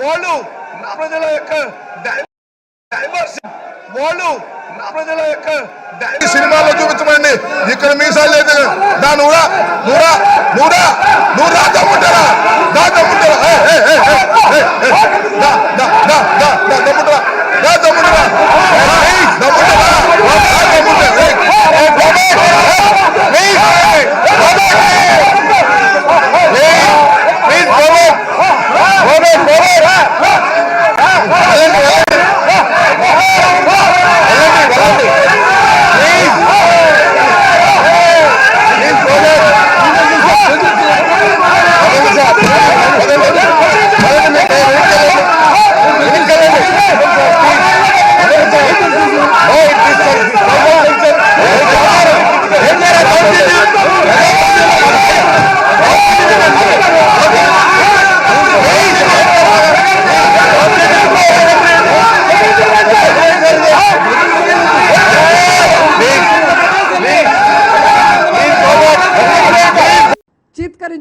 వాళ్ళు నా ప్రజల యొక్క వాళ్ళు నా ప్రజల యొక్క డై- సినిమాలో చూపించమండి ఇక్కడ మీసాలు లేదు దాని కూడా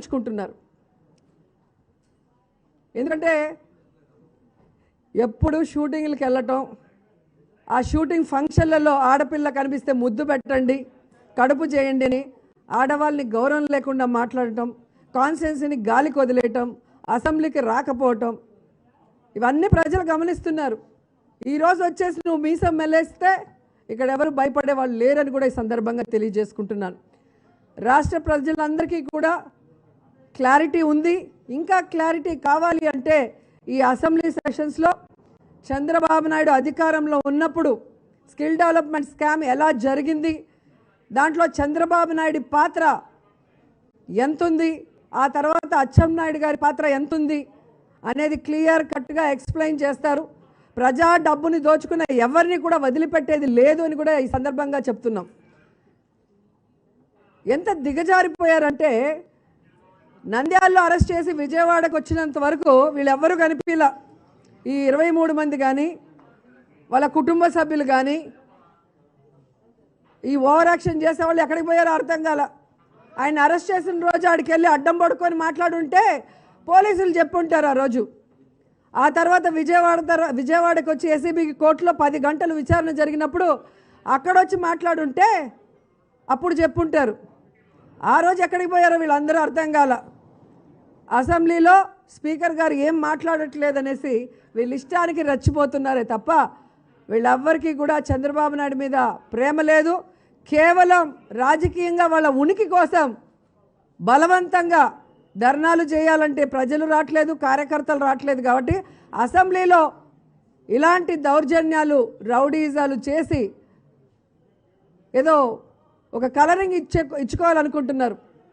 చీత్కరించుకుంటున్నారు ఎందుకంటే ఎప్పుడు షూటింగ్లకు వెళ్ళటం ఆ షూటింగ్ ఫంక్షన్లలో ఆడపిల్ల కనిపిస్తే ముద్దు పెట్టండి కడుపు చేయండి అని ఆడవాళ్ళని గౌరవం లేకుండా మాట్లాడటం కాన్స్టెన్సీని గాలికి వదిలేయటం అసెంబ్లీకి రాకపోవటం ఇవన్నీ ప్రజలు గమనిస్తున్నారు. ఈరోజు వచ్చేసి నువ్వు మీసం మెల్లేస్తే ఇక్కడ ఎవరు భయపడే వాళ్ళు లేరని కూడా ఈ సందర్భంగా తెలియజేసుకుంటున్నాను. రాష్ట్ర ప్రజలందరికీ కూడా క్లారిటీ ఉంది. ఇంకా క్లారిటీ కావాలి అంటే ఈ అసెంబ్లీ సెషన్స్లో చంద్రబాబు నాయుడు అధికారంలో ఉన్నప్పుడు స్కిల్ డెవలప్మెంట్ స్కామ్ ఎలా జరిగింది? దాంట్లో చంద్రబాబు నాయుడు పాత్ర ఎంతుంది? ఆ తర్వాత అచ్చెం నాయుడు గారి పాత్ర ఎంతుంది? అనేది క్లియర్ కట్గా ఎక్స్ప్లెయిన్ చేస్తారు. ప్రజా డబ్బుని దోచుకున్న ఎవరిని కూడా వదిలిపెట్టేది లేదు అని కూడా ఈ సందర్భంగా చెప్తున్నాం. ఎంత దిగజారిపోయారంటే నంద్యాలలో అరెస్ట్ చేసి విజయవాడకు వచ్చినంత వరకు వీళ్ళెవ్వరూ కనిపించలా ఈ ఇరవై మూడు మంది కానీ వాళ్ళ కుటుంబ సభ్యులు కానీ ఈ ఓవర్ యాక్షన్ చేసే వాళ్ళు ఎక్కడికి పోయారో అర్థం కాల. ఆయన అరెస్ట్ చేసిన రోజు ఆడికి వెళ్ళి అడ్డం పడుకొని మాట్లాడుంటే పోలీసులు చెప్పుంటారు ఆ రోజు. ఆ తర్వాత విజయవాడ తర్వాత విజయవాడకు వచ్చి ఏసీబీకి కోర్టులో పది గంటలు విచారణ జరిగినప్పుడు అక్కడొచ్చి మాట్లాడుంటే అప్పుడు చెప్పుంటారు. ఆ రోజు ఎక్కడికి పోయారో వీళ్ళందరూ అర్థం కాల. అసెంబ్లీలో స్పీకర్ గారు ఏం మాట్లాడట్లేదనేసి వీళ్ళ ఇష్టానికి రెచ్చిపోతున్నారే తప్ప వీళ్ళెవ్వరికీ కూడా చంద్రబాబు నాయుడు మీద ప్రేమ లేదు. కేవలం రాజకీయంగా వాళ్ళ ఉనికి కోసం బలవంతంగా ధర్నాలు చేయాలంటే ప్రజలు రావట్లేదు కార్యకర్తలు రావట్లేదు కాబట్టి అసెంబ్లీలో ఇలాంటి దౌర్జన్యాలు రౌడీజాలు చేసి ఏదో ఒక కలరింగ్ ఇచ్చే ఇచ్చుకోవాలనుకుంటున్నారు.